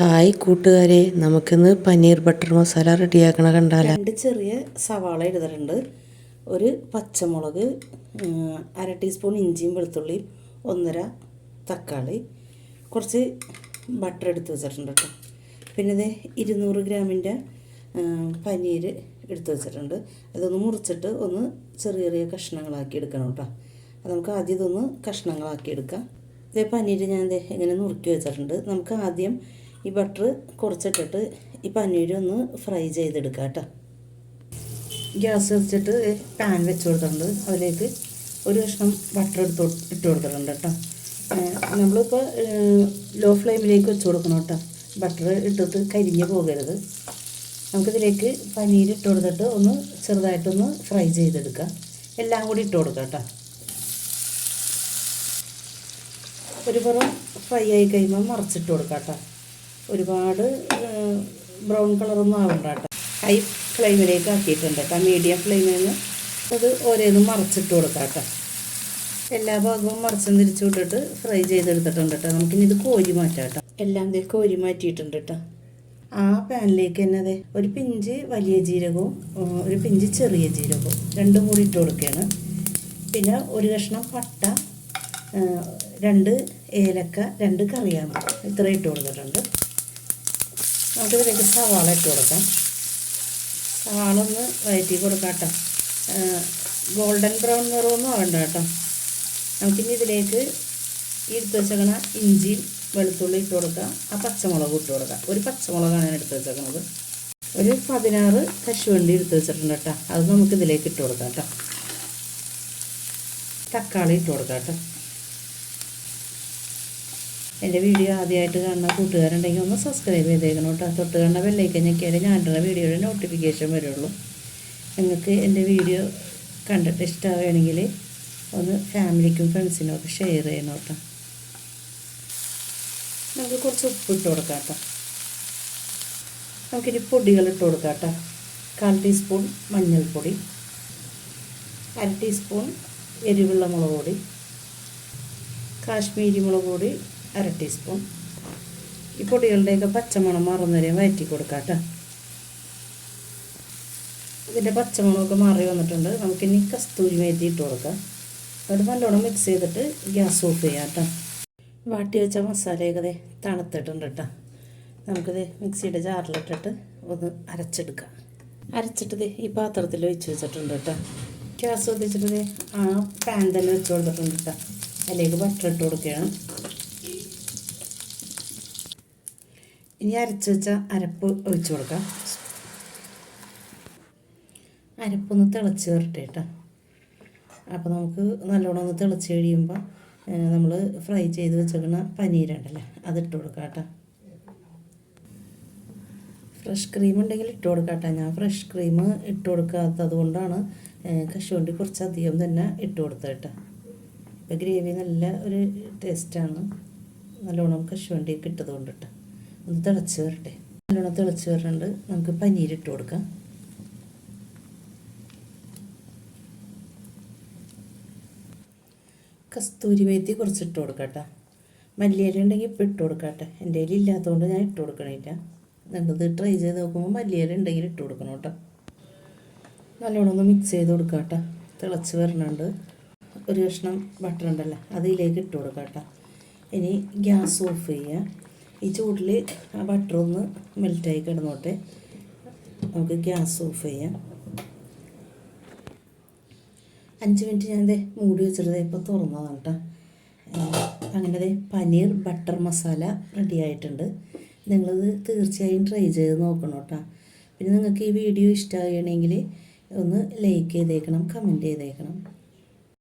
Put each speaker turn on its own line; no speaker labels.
Hi കൂട്ടുകാരെ നമുക്കിന്ന് paneer butter masala റെഡിയാക്കണ കണ്ടാല?
രണ്ട് ചെറിയ സവാള എടുത്തിട്ടുണ്ട്. ഒരു പച്ചമുളക് അര ടീസ്പൂൺ ഇഞ്ചിയും വെളുത്തുള്ളിയും ഒന്നര തക്കാളി കുറച്ച് ബട്ടർ എടുത്ത് വെച്ചിട്ടുണ്ട് കേട്ടോ. പിന്നെ ഇത് ഇരുന്നൂറ് ഗ്രാമിന്റെ പനീർ എടുത്ത് വെച്ചിട്ടുണ്ട്. അതൊന്ന് മുറിച്ചിട്ട് ഒന്ന് ചെറിയ ചെറിയ കഷ്ണങ്ങളാക്കി എടുക്കണം കേട്ടോ. അത് നമുക്ക് ആദ്യം ഇതൊന്ന് കഷ്ണങ്ങളാക്കി എടുക്കാം. ഇതേ പനീർ ഞാൻ ദേ ഇങ്ങനെ നുറുക്കി വെച്ചിട്ടുണ്ട്. നമുക്ക് ആദ്യം ഈ ബട്ടർ കുറച്ചിട്ടിട്ട് ഈ പനീര് ഒന്ന് ഫ്രൈ ചെയ്തെടുക്കാം കേട്ടോ ഗ്യാസ് വെച്ചിട്ട് പാൻ വെച്ച് കൊടുത്തിട്ടുണ്ട്. അതിലേക്ക് ഒരു കഷ്ണം ബട്ടർ എടുത്ത് ഇട്ട് കൊടുത്തിട്ടുണ്ട് കേട്ടോ നമ്മളിപ്പോൾ ലോ ഫ്ലെയിമിലേക്ക് വെച്ച് കൊടുക്കണം കേട്ടോ ബട്ടർ ഇട്ടിട്ട് കരിഞ്ഞ് പോകരുത്. നമുക്കിതിലേക്ക് പനീർ ഇട്ട് കൊടുത്തിട്ട് ഒന്ന് ചെറുതായിട്ടൊന്ന് ഫ്രൈ ചെയ്തെടുക്കാം. എല്ലാം കൂടി ഇട്ട് കൊടുക്കാം കേട്ടോ ഒരു പുറം ഫ്രൈ ആയി കഴിയുമ്പോൾ മറച്ചിട്ട് കൊടുക്കാം കേട്ടോ ഒരുപാട് ബ്രൗൺ കളറൊന്നും ആവണ്ട കേട്ടോ. ഹൈ ഫ്ലെയിമിലേക്ക് ആക്കിയിട്ടുണ്ട് കേട്ടോ. മീഡിയം ഫ്ലെയിമിൽ നിന്ന് അത് ഓരോന്നും മറച്ചിട്ട് കൊടുക്കാം കേട്ടോ. എല്ലാ ഭാഗവും മറിച്ചും തിരിച്ചു വിട്ടിട്ട് ഫ്രൈ ചെയ്തെടുത്തിട്ടുണ്ട് കേട്ടോ. നമുക്കിനി ഇത് കോരി മാറ്റാം കേട്ടോ. എല്ലാം ഇതിൽ കോരി മാറ്റിയിട്ടുണ്ട് കേട്ടോ. ആ പാനിലേക്ക് തന്നെ അതെ ഒരു പിഞ്ച് വലിയ ജീരകവും ഒരു പിഞ്ച് ചെറിയ ജീരകവും രണ്ടും കൂടി ഇട്ട് കൊടുക്കുകയാണ്. പിന്നെ ഒരു കഷ്ണം പട്ട രണ്ട് ഏലക്ക രണ്ട് കറിയാമ്പ് ഇത്ര ഇട്ട് കൊടുത്തിട്ടുണ്ട്. നമുക്ക് ഇതിലേക്ക് സവാള ഇട്ട് കൊടുക്കാം. സവാള ഒന്ന് വയറ്റി കൊടുക്കാം കേട്ടോ. ഗോൾഡൻ ബ്രൗൺ നിറമൊന്നും ആവണ്ട കേട്ടോ. നമുക്കിനി ഇതിലേക്ക് എടുത്ത് വെച്ചേക്കണ ഇഞ്ചിയും വെളുത്തുള്ളി ഇട്ട് കൊടുക്കാം. ആ പച്ചമുളക് ഇട്ട് കൊടുക്കാം. ഒരു പച്ചമുളകാണ് ഞാൻ എടുത്ത് വെച്ചേക്കണത്. ഒരു പതിനാറ് കശുവണ്ടി എടുത്ത് വെച്ചിട്ടുണ്ട് കേട്ടോ. അത് നമുക്ക് ഇതിലേക്ക് ഇട്ട് കൊടുക്കാം കേട്ടോ. തക്കാളി ഇട്ട് കൊടുക്കാം കേട്ടോ. എന്റെ വീഡിയോ ആദ്യമായിട്ട് കാണുന്ന കൂട്ടുകാരുണ്ടെങ്കിൽ ഒന്ന് സബ്സ്ക്രൈബ് ചെയ്തേക്കണം കേട്ടോ. തൊട്ട് കാണുന്ന ബെല്ലൈക്കൻ ഞെക്കിയാലേ ഞാനിടുന്ന വീഡിയോയുടെ നോട്ടിഫിക്കേഷൻ വരുള്ളൂ. നിങ്ങൾക്ക് എന്റെ വീഡിയോ കണ്ടിട്ട് ഇഷ്ടമാവുകയാണെങ്കിൽ ഒന്ന് ഫാമിലിക്കും ഫ്രണ്ട്സിനും ഒക്കെ ഷെയർ ചെയ്യണം കേട്ടോ. നമുക്ക് കുറച്ച് ഉപ്പ് ഇട്ട് കൊടുക്കാം കേട്ടോ. നമുക്കിനി പൊടികൾ ഇട്ട് കൊടുക്കാം കേട്ടോ. കാൽ ടീസ്പൂൺ മഞ്ഞൾപ്പൊടി അര ടീസ്പൂൺ എരിവുള്ള മുളക് പൊടി കാശ്മീരി മുളക് പൊടി അര ടീസ്പൂൺ ഈ പൊടികളുടെയൊക്കെ പച്ചമണം മാറുന്നവരെ വയറ്റി കൊടുക്കാം ഇതിന്റെ പച്ചമണമൊക്കെ മാറി വന്നിട്ടുണ്ട്. നമുക്കിനി കസ്തൂരി മേത്തി ഇട്ട് കൊടുക്കാം. അത് നല്ലോണം മിക്സ് ചെയ്തിട്ട് ഗ്യാസ് ഓഫ് ചെയ്യാം കേട്ടോ. വാട്ടി വെച്ച മസാലയൊക്കെ ദേ തണുത്തിട്ടുണ്ട് കേട്ടോ. നമുക്കിത് മിക്സിയുടെ ജാറിലിട്ടിട്ട് ഒന്ന് അരച്ചെടുക്കാം. അരച്ചിട്ട് ഈ പാത്രത്തിൽ ഒഴിച്ച് വെച്ചിട്ടുണ്ട് കേട്ടോ. ഗ്യാസ് കത്തിച്ചിട്ട് ദേ ആ പാൻ തന്നെ വെച്ച് കൊടുത്തിട്ടുണ്ട് കേട്ടോ. അതിലേക്ക് ബട്ടർ ഇട്ട് കൊടുക്കുകയാണ്. ഇനി അരച്ച് വെച്ച അരപ്പ് ഒഴിച്ച് കൊടുക്കാം. അരപ്പൊന്ന് തിളച്ച് വരട്ടെ കേട്ടോ അപ്പോൾ നമുക്ക് നല്ലോണം ഒന്ന് തിളച്ച് കഴിയുമ്പോൾ നമ്മൾ ഫ്രൈ ചെയ്ത് വെച്ചേക്കുന്ന പനീരുണ്ടല്ലേ അതിട്ട് കൊടുക്കാം കേട്ടോ ഫ്രഷ് ക്രീം ഉണ്ടെങ്കിൽ ഇട്ട് കൊടുക്കാം കേട്ടോ ഞാൻ ഫ്രഷ് ക്രീം ഇട്ട് കൊടുക്കാത്തത് കൊണ്ടാണ് കശുവണ്ടി കശുവണ്ടി കുറച്ചധികം തന്നെ ഇട്ട് കൊടുത്തത് കേട്ടോ ഇപ്പോൾ ഗ്രേവി നല്ല ഒരു ടേസ്റ്റാണ് നല്ലോണം കശുവണ്ടി ഇട്ടത് കൊണ്ട് കേട്ടോ ഒന്ന് തിളച്ച് വരട്ടെ. നല്ലോണം തിളച്ച് വരണുണ്ട്. നമുക്ക് പനീരിട്ട് കൊടുക്കാം. കസ്തൂരി മേത്തി കുറച്ചിട്ട് കൊടുക്കട്ടെ. മല്ലിയില ഉണ്ടെങ്കിൽ ഇപ്പം ഇട്ട് കൊടുക്കട്ടെ. എന്റെ കയ്യിൽ ഇല്ലാത്തതുകൊണ്ട് ഞാൻ ഇട്ട് കൊടുക്കണില്ല. എന്നിട്ട് ട്രൈ ചെയ്ത് നോക്കുമ്പോൾ മല്ലിയില ഉണ്ടെങ്കിൽ ഇട്ട് കൊടുക്കണം കേട്ടോ. നല്ലോണം ഒന്ന് മിക്സ് ചെയ്ത് കൊടുക്കട്ടെ. കേട്ടോ തിളച്ച് വരണുണ്ട്. ഒരു കഷ്ണം ബട്ടർ ഉണ്ടല്ലോ അതിലേക്ക് ഇട്ട് കൊടുക്കട്ടെ. കേട്ടോ ഇനി ഗ്യാസ് ഓഫ് ചെയ്യുക ഈ ചൂടിൽ ആ ബട്ടർ ഒന്ന് മെൽറ്റായി കിടന്നോട്ടെ. നമുക്ക് ഗ്യാസ് ഓഫ് ചെയ്യാം. അഞ്ച് മിനിറ്റ് ഞാൻ ദേ മൂടി വെച്ചിട്ട് ഇപ്പോൾ തുറന്നതാണ് കേട്ടോ അങ്ങനെ അതെ പനീർ ബട്ടർ മസാല റെഡി ആയിട്ടുണ്ട്. നിങ്ങളിത് തീർച്ചയായും ട്രൈ ചെയ്ത് നോക്കണം കേട്ടോ പിന്നെ നിങ്ങൾക്ക് ഈ വീഡിയോ ഇഷ്ടമാകണമെങ്കിൽ ഒന്ന് ലൈക്ക് ചെയ്തേക്കണം കമന്റ് ചെയ്തേക്കണം.